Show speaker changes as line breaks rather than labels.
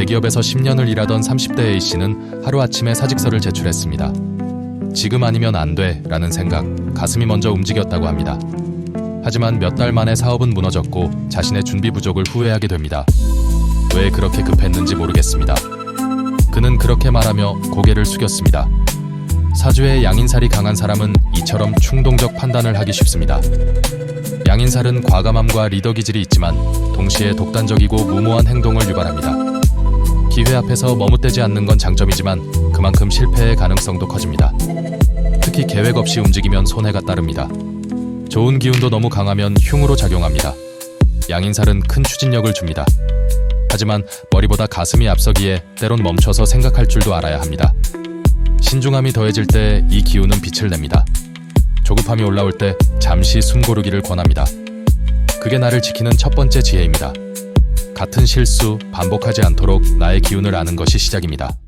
대기업에서 10년을 일하던 30대 A씨는 하루아침에 사직서를 제출했습니다. 지금 아니면 안 돼 라는 생각, 가슴이 먼저 움직였다고 합니다. 하지만 몇 달 만에 사업은 무너졌고 자신의 준비 부족을 후회하게 됩니다. 왜 그렇게 급했는지 모르겠습니다. 그는 그렇게 말하며 고개를 숙였습니다. 사주에 양인살이 강한 사람은 이처럼 충동적 판단을 하기 쉽습니다. 양인살은 과감함과 리더 기질이 있지만 동시에 독단적이고 무모한 행동을 유발합니다. 기회 앞에서 머뭇대지 않는 건 장점이지만 그만큼 실패의 가능성도 커집니다. 특히 계획 없이 움직이면 손해가 따릅니다. 좋은 기운도 너무 강하면 흉으로 작용합니다. 양인살은 큰 추진력을 줍니다. 하지만 머리보다 가슴이 앞서기에 때론 멈춰서 생각할 줄도 알아야 합니다. 신중함이 더해질 때 이 기운은 빛을 냅니다. 조급함이 올라올 때 잠시 숨 고르기를 권합니다. 그게 나를 지키는 첫 번째 지혜입니다. 같은 실수 반복하지 않도록 나의 기운을 아는 것이 시작입니다.